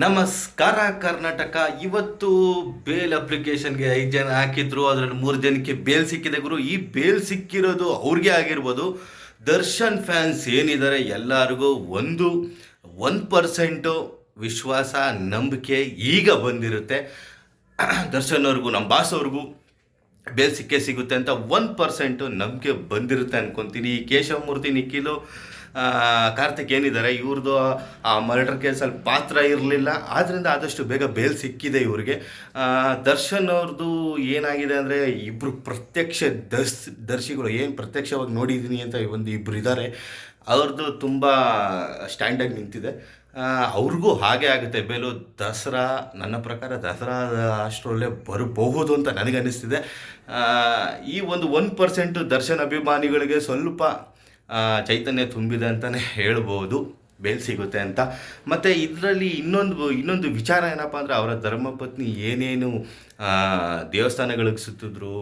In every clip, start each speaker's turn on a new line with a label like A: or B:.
A: ನಮಸ್ಕಾರ ಕರ್ನಾಟಕ. ಇವತ್ತು ಬೇಲ್ ಅಪ್ಲಿಕೇಶನ್ಗೆ ಐದು ಜನ ಹಾಕಿದ್ರು, ಅದರಲ್ಲಿ ಮೂರು ಜನಕ್ಕೆ ಬೇಲ್ ಸಿಕ್ಕಿದೆ ಗುರು. ಈ ಬೇಲ್ ಸಿಕ್ಕಿರೋದು ಅವ್ರಿಗೆ ಆಗಿರ್ಬೋದು. ದರ್ಶನ್ ಫ್ಯಾನ್ಸ್ ಏನಿದ್ದಾರೆ ಎಲ್ಲರಿಗೂ ಒಂದು ಒನ್ ಪರ್ಸೆಂಟು ವಿಶ್ವಾಸ, ನಂಬಿಕೆ ಈಗ ಬಂದಿರುತ್ತೆ. ದರ್ಶನ್ ಅವ್ರಿಗೂ ನಮ್ಮ ಬಾಸ್ ಅವ್ರಿಗೂ ಬೇಲ್ ಸಿಕ್ಕೇ ಸಿಗುತ್ತೆ ಅಂತ ಒನ್ ಪರ್ಸೆಂಟು ನಂಬಿಕೆ ಬಂದಿರುತ್ತೆ ಅನ್ಕೊಂತೀನಿ. ಈ ಕೇಶವಮೂರ್ತಿ, ನಿಖಿಲು ಕಾರ್ತಿಕ್ ಏನಿದ್ದಾರೆ ಇವ್ರದ್ದು ಆ ಮರ್ಡರ್ ಕೇಸಲ್ಲಿ ಪಾತ್ರ ಇರಲಿಲ್ಲ. ಆದ್ದರಿಂದ ಆದಷ್ಟು ಬೇಗ ಬೇಲ್ ಸಿಕ್ಕಿದೆ ಇವ್ರಿಗೆ. ದರ್ಶನ್ ಅವ್ರದ್ದು ಏನಾಗಿದೆ ಅಂದರೆ ಇಬ್ಬರು ಪ್ರತ್ಯಕ್ಷ ದರ್ಶ್, ದರ್ಶಿಗಳು ಏನು ಪ್ರತ್ಯಕ್ಷವಾಗಿ ನೋಡಿದ್ದೀನಿ ಅಂತ ಒಂದು ಇಬ್ಬರು ಇದ್ದಾರೆ ಅವ್ರದ್ದು ತುಂಬ ಸ್ಟ್ಯಾಂಡಾಗಿ ನಿಂತಿದೆ. ಅವ್ರಿಗೂ ಹಾಗೆ ಆಗುತ್ತೆ. ಬೇಲು ದಸರಾ, ನನ್ನ ಪ್ರಕಾರ ದಸರಾ ಅಷ್ಟರಲ್ಲೇ ಬರಬಹುದು ಅಂತ ನನಗನ್ನಿಸ್ತಿದೆ. ಈ ಒಂದು ಒನ್ ಪರ್ಸೆಂಟು ದರ್ಶನ್ ಅಭಿಮಾನಿಗಳಿಗೆ ಸ್ವಲ್ಪ ಚೈತನ್ಯ ತುಂಬಿದೆ ಅಂತಲೇ ಹೇಳ್ಬೋದು. ಬೇಲ್ ಸಿಗುತ್ತೆ ಅಂತ. ಮತ್ತು ಇದರಲ್ಲಿ ಇನ್ನೊಂದು ಇನ್ನೊಂದು ವಿಚಾರ ಏನಪ್ಪ ಅಂದರೆ ಅವರ ಧರ್ಮಪತ್ನಿ ಏನೇನು ದೇವಸ್ಥಾನಗಳಿಗೆ ಸುತ್ತಿದ್ರು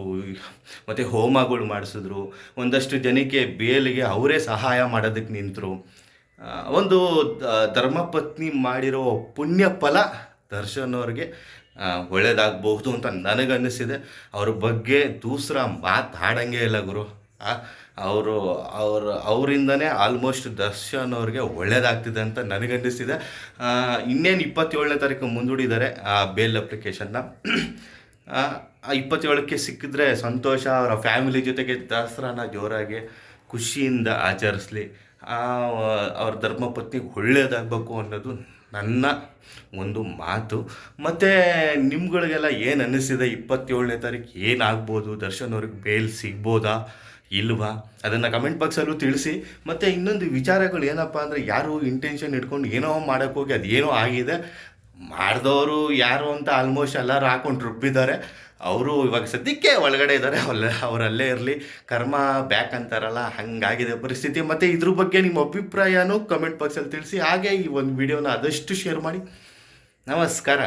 A: ಮತ್ತು ಹೋಮಗಳು ಮಾಡಿಸಿದ್ರು ಒಂದಷ್ಟು ಜನಕ್ಕೆ ಬೇಲಿಗೆ ಅವರೇ ಸಹಾಯ ಮಾಡೋದಕ್ಕೆ ನಿಂತರು. ಒಂದು ಧರ್ಮಪತ್ನಿ ಮಾಡಿರೋ ಪುಣ್ಯ ಫಲ ದರ್ಶನ್ ಅವ್ರಿಗೆ ಆ, ಒಳ್ಳೇದಾಗಬಹುದು ಅಂತ ನನಗನ್ನಿಸಿದೆ ಅವ್ರ ಬಗ್ಗೆ ದೂಸರ ಮಾತಾಡಂಗೆ ಇಲ್ಲ ಗುರು. ಅವರು, ಅವ್ರ, ಅವರಿಂದನೇ ಆಲ್ಮೋಸ್ಟ್ ದರ್ಶನ್ ಅವ್ರಿಗೆ ಒಳ್ಳೇದಾಗ್ತಿದೆ ಅಂತ ನನಗನ್ನಿಸ್ತಿದೆ. ಇನ್ನೇನು ಇಪ್ಪತ್ತೇಳನೇ ತಾರೀಕು ಮುಂದೂಡಿದ್ದಾರೆ ಆ ಬೇಲ್ ಅಪ್ಲಿಕೇಶನ್ನ ಇಪ್ಪತ್ತೇಳಕ್ಕೆ ಸಿಕ್ಕಿದ್ರೆ ಸಂತೋಷ, ಅವರ ಫ್ಯಾಮಿಲಿ ಜೊತೆಗೆ ದಸರಾನ ಜೋರಾಗಿ ಖುಷಿಯಿಂದ ಆಚರಿಸ್ಲಿ. ಅವ್ರ ಧರ್ಮಪತ್ನಿಗೆ ಒಳ್ಳೇದಾಗಬೇಕು ಅನ್ನೋದು ನನ್ನ ಒಂದು ಮಾತು. ಮತ್ತು ನಿಮ್ಗಳಿಗೆಲ್ಲ ಏನು ಅನ್ನಿಸಿದೆ ಇಪ್ಪತ್ತೇಳನೇ ತಾರೀಕು ಏನಾಗ್ಬೋದು? ದರ್ಶನ್ ಅವ್ರಿಗೆ ಬೇಲ್ ಸಿಗ್ಬೋದಾ? ಇಲ್ವಾ? ಅದನ್ನು ಕಮೆಂಟ್ ಬಾಕ್ಸಲ್ಲೂ ತಿಳಿಸಿ. ಮತ್ತು ಇನ್ನೊಂದು ವಿಚಾರಗಳು ಏನಪ್ಪ ಅಂದರೆ, ಯಾರು ಇಂಟೆನ್ಷನ್ ಇಟ್ಕೊಂಡು ಏನೋ ಮಾಡೋಕ್ಕೆ ಹೋಗಿ ಅದೇನೋ ಆಗಿದೆ. ಮಾಡಿದವರು ಯಾರು ಅಂತ ಆಲ್ಮೋಸ್ಟ್ ಎಲ್ಲರೂ ಹಾಕೊಂಡು ರುಬ್ಬಿದ್ದಾರೆ. ಅವರು ಇವಾಗ ಸದ್ಯಕ್ಕೆ ಒಳಗಡೆ ಇದ್ದಾರೆ. ಅಲ್ಲ ಅವರಲ್ಲೇ ಇರಲಿ. ಕರ್ಮ ಬ್ಯಾಕ್ ಅಂತಾರಲ್ಲ, ಹಂಗಾಗಿದೆ ಪರಿಸ್ಥಿತಿ. ಮತ್ತು ಇದ್ರ ಬಗ್ಗೆ ನಿಮ್ಮ ಅಭಿಪ್ರಾಯನೂ ಕಮೆಂಟ್ ಬಾಕ್ಸಲ್ಲಿ ತಿಳಿಸಿ. ಹಾಗೆ ಈ ಒಂದು ವಿಡಿಯೋನ ಆದಷ್ಟು ಶೇರ್ ಮಾಡಿ. ನಮಸ್ಕಾರ.